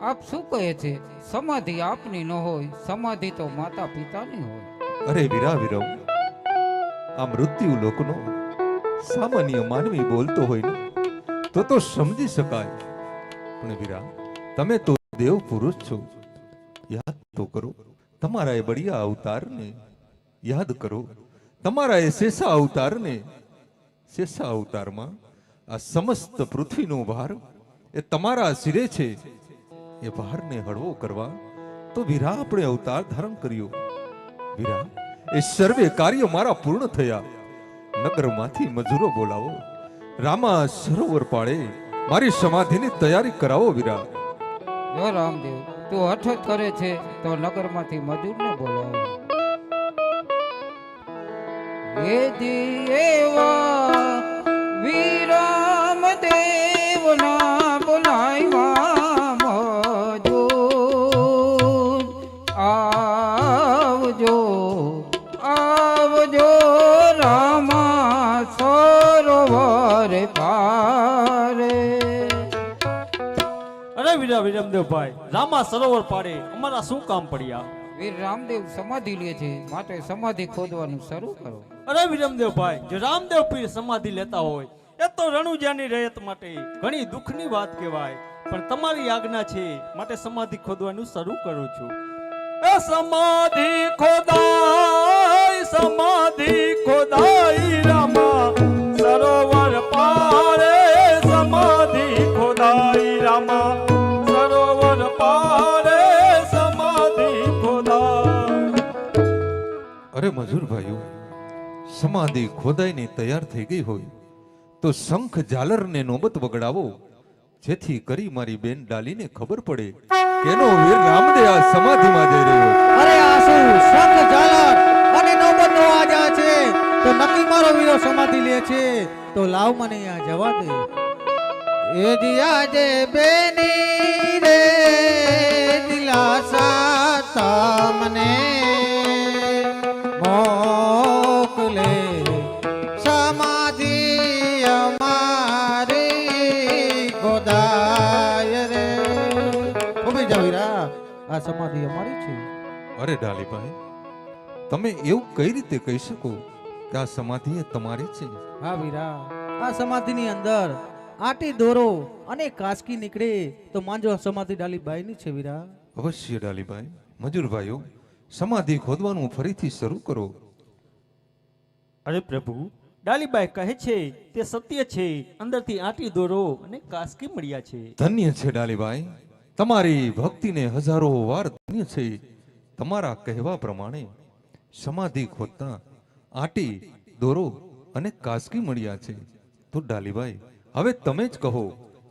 આપ શું કહે છે? સમાધિ આપની ન હોય, સમાધિ તો માતા પિતાની હોય. અરે વીરા વીરમ આ મૃત્યુ લોકનો સામાન્ય માનવી બોલતો હોય ને, તો તો સમજી શકાય. પણ વીરા, તમે તો દેવ પુરુષ છો. યાદ તો કરો, તમારા એ બળિયા અવતારને યાદ કરો. તમારા એ શેષા અવતારને, શેષા અવતારમાં આ સમસ્ત પૃથ્વીનો ભાર એ તમારા શિરે છે. એ ભારને હળવો કરવા, તો વીરા આપણે અવતાર ધારણ કર્યો. વીરા, એ સર્વે કાર્ય મારા પૂર્ણ થયા. નગરમાંથી મજૂરો બોલાવો. રામા સરોવર પાળે. મારી સમાધિની તૈયારી કરાવો વીરા. જો રામદેવ, તું અઠત કરે છે, તો નગરમાંથી મજૂરને બોલાવો. એદી એવા વિરામ પારે અરે વીરા વિરમદેવભાઈ રામા સરોવર પાડે અમારા શું કામ પડ્યા? વીર રામદેવ સમાધિ લે છે માટે સમાધિ ખોદવાનું શરૂ કરો. અરે વિરમદેવભાઈ જો રામદેવ પીર સમાધિ લેતા હોય એ તો રણુજાની રહેત માટે ઘણી દુઃખની વાત કહેવાય પણ તમારી આજ્ઞા છે માટે સમાધિ ખોદવાનું શરૂ કરું છું. એ સમાધિ ખોદાય સમાધિ ખોદાય રામા સરોવર અરે મજૂર ભાઈઓ, સમાધિ ખોદાઈને તૈયાર થઈ ગઈ હોય, તો શંખ ઝાલરને નોબત વગડાવો, જેથી કરી મારી બેન ડાલીને ખબર પડે કેનો વીર રામદે આ સમાધિમાં જઈ રહ્યો અરે આસુ શંખ ઝાલર અને નોબતનો આજા છે. તો નક્કી મારો વીરો સમાધિ લે છે. તો લાવ મને આ જવા દે. એ દિયા જે બેની રે, દિલાસા તમને સમાધિ અમારી છે. અરે ડાલીભાઈ તમે એવું કઈ રીતે કહી શકો કે આ સમાધિ એ તમારી છે? હા વીરા આ સમાધિની અંદર આટી દોરો અને કાસકી નીકળે તો માંજો સમાધિ ડાલીભાઈની છે વીરા અવશ્ય ડાલીભાઈ મજૂરભાઈઓ સમાધિ ખોદવાનું ફરીથી શરૂ કરો. અરે પ્રભુ ડાલીબાઈ કહે છે તે સત્ય છે. અંદરથી આટી દોરો અને કાસકી મળ્યા છે. ધન્ય છે ડાલીભાઈ તમારી ભક્તિને હજારો વાર ધન્ય છે. તમારા કહેવા પ્રમાણે સમાધિ ખોદતા આટી દોરો અને કાસકી મળ્યા છે. તો ડાલીભાઈ હવે તમે જ કહો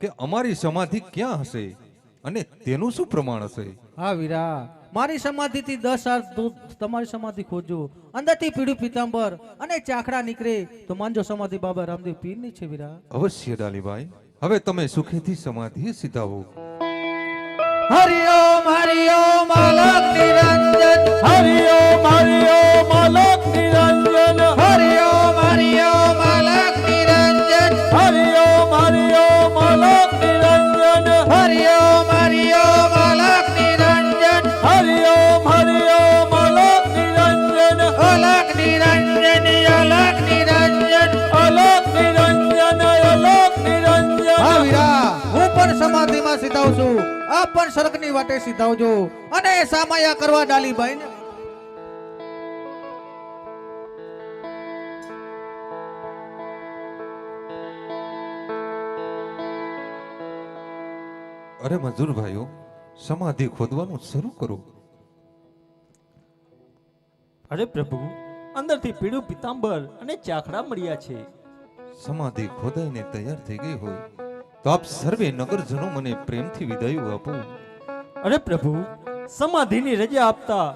કે અમારી સમાધિ ક્યાં હશે અને તેનું શું પ્રમાણ હશે? હા વીરા. મારી સમાધિથી દસ હાથ દૂધ તમારી સમાધિ ખોજો. અંદરથી પીળું પીતાંબર અને ચાખડા નીકળે. તો માંજો સમાધિ બાબા રામદેવ પીરની છે વીરા. અવશ્ય ડાલીભાઈ. હવે તમે સુખેથી સમાધિ સીધાવો હરિઓમ હરિઓમ અલગ નિરંજન હરિઓમ હરિઓમ અલગ નિરંજન હરિઓમ હરિઓમ અલગ નિરંજન હરિઓમ હરિઓમ અલગ નિરંજન હરિઓમ હરિઓમ અલગ નિરંજન હરિઓમ હરિઓમ અલગ નિરંજન અલગ નિરંજન અલગ નિરંજન અલગ નિરંજન અલગ નિરંજન હા વીરા હું પણ સમાધિમાં સીધાવ છું આપ પણ સરકની વાટે સીધાવજો અને સામાયા કરવા ડાલીબાઈ ને અરે મજૂર ભાઈઓ સમાધિ ખોદવાનું શરૂ કરો. અરે પ્રભુ અંદરથી પીળું પીતાંબર અને ચાખડા મળ્યા છે. સમાધિ ખોદાઈને તૈયાર થઈ ગઈ હોય. તો આપ સર્વે નગરજનો મને પ્રેમથી વિદાય આપો. અરે પ્રભુ સમાધિની રજા આપતા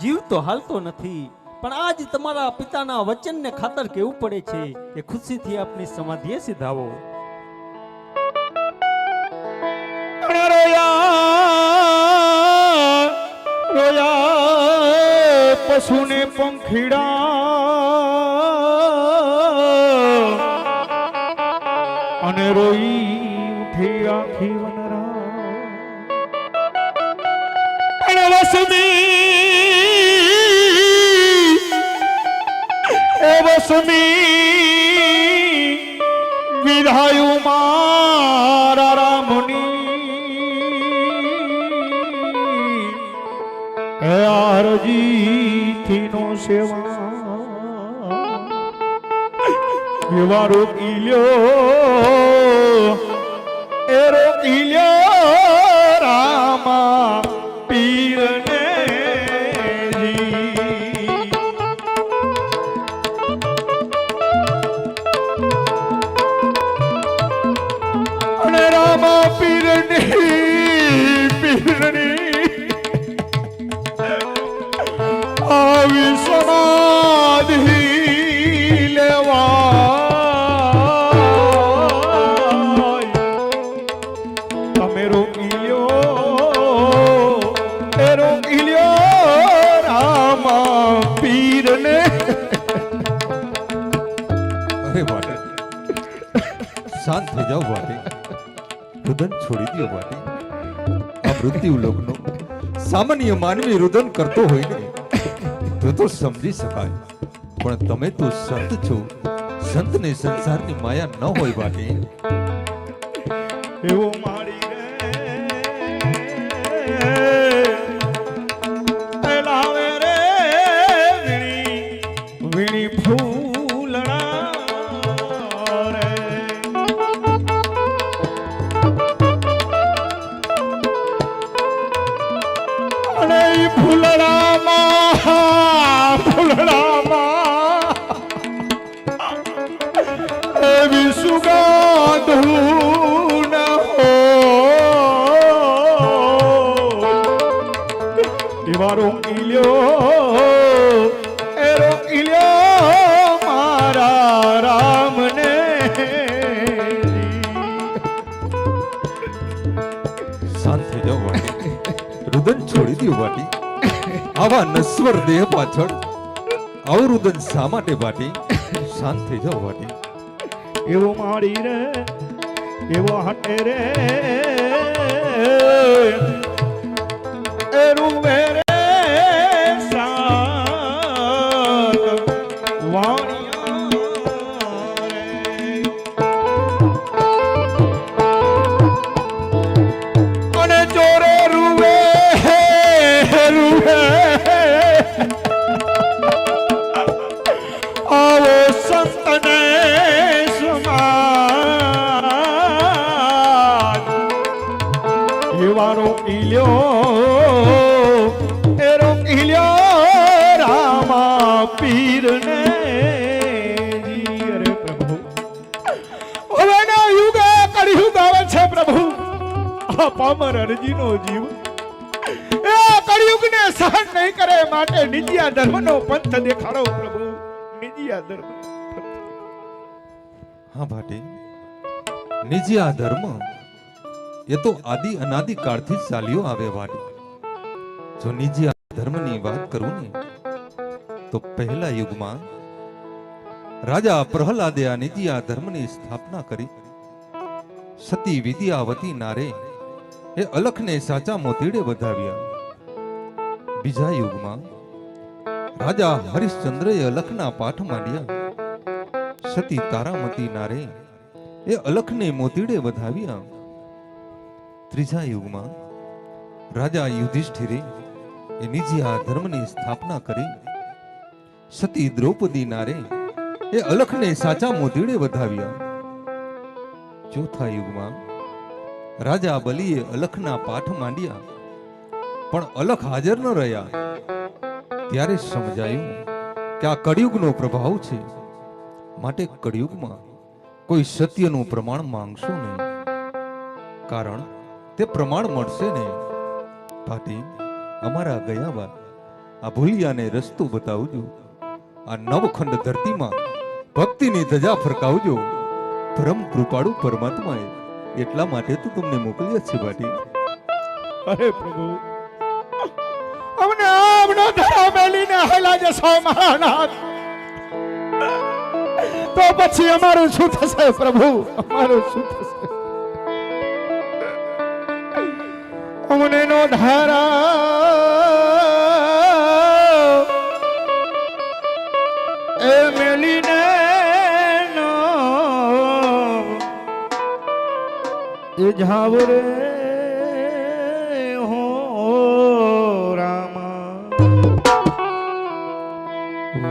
જીવ તો હાલતો નથી પણ આજ તમારા પિતાના વચનને ખાતર કેવું પડે છે કે ખુશીથી આપની સમાધિએ સીધાવો. પશુને પંખીડા અને રોઈ ઉઠી આખી વનરા. વસુમી એ વસમી, વિધાયું મારા રામની. આરજી નો સેવા. એવા રોકી લ્યો. એ રોકી લ્યો રામા. અરે વાટે શાંત થઈ જાઓ વાટે રુદન છોડી દો વાટે આ મૃત્યુ લોકનો સામાન્ય માનવી રુદન કરતો હોય ને તો તો સમજી શકાય. પણ તમે તો સંત છો. સંતને સંસારની માયા ન હોય વાટે એવો એ રોકી મારા રામને શાંત થઈ રુદન છોડી દો આવા નશ્વર દેહ પાછળ આવું રુદન શા માટે વાટી શાંત થઈ જાઓ વાટી એવો મારી રે એવો હટે રે. રૂવે રે આ પામર અરજીનો જીવ. એ કળિયુગને સહન નહીં કરે માટે નિજિયા ધર્મનો પંથ દેખાડો પ્રભુ. નિજિયા ધર્મ. હા ભાટી નિજિયા ધર્મ એ તો આદિ અનાદિ કાળથી ચાલ્યો આવે વાડી જો નિજી ધર્મની વાત કરું ને, તો પહેલા યુગમાં રાજા પ્રહલાદે આ નિજી આ ધર્મની સ્થાપના કરી. સતી વિદ્યાવતી નારે એ અલખને સાચા મોતીડે વધાવ્યા. બીજા યુગમાં રાજા હરિશ્ચંદ્રએ અલખના પાઠ માંડ્યા. સતી તારામતી નારે એ અલખને મોતીડે વધાવ્યા. ત્રીજા યુગમાં રાજા યુધિષ્ઠિરે એ નિજી આ ધર્મની સ્થાપના કરી. સતી દ્રૌપદી નારે એ અલખને સાચા મોતીડે વધાવ્યા. ચોથા યુગમાં રાજા બલીએ અલખના પાઠ માંડ્યા, પણ અલખ હાજર ન રહ્યા. ત્યારે સમજાયું કે આ કળિયુગનો પ્રભાવ છે. માટે કળિયુગમાં કોઈ સત્યનું પ્રમાણ માંગશો નહીં. કારણ તે પ્રમાણ મળશે ને પાટી અમારા ગયા બાદ આ ભૂલિયાને રસ્તો બતાવજો. આ નવખંડ ધરતીમાં ભક્તિની ધજા ફરકાવજો. પરમ કૃપાળુ પરમાત્માએ એટલા માટે તો તમને મોકલ્યો છે પાટી. અરે પ્રભુ, અમને આમનો ધરા મેલીને હેલા જશો મારા નાથ તો પછી અમારું શું થશે પ્રભુ? અમારું શું થશે? અમને નો ધારા જાવ રે હો રામા.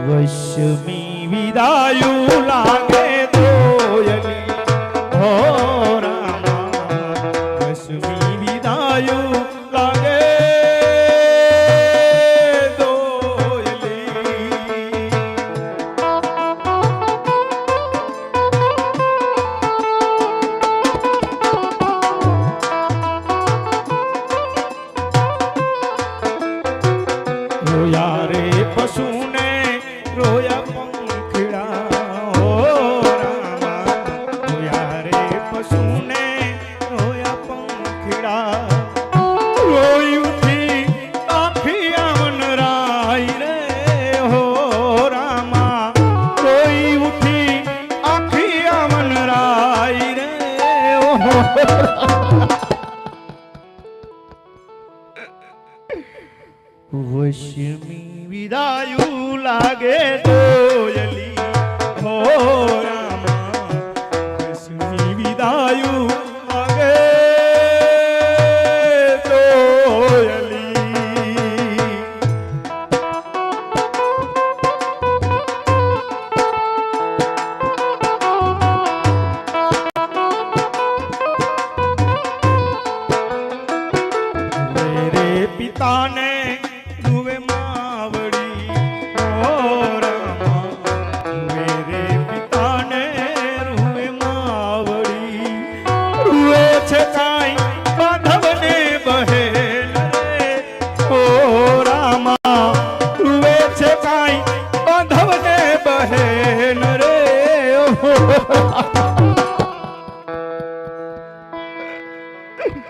વૈશ્મી વિદાયુ લાગે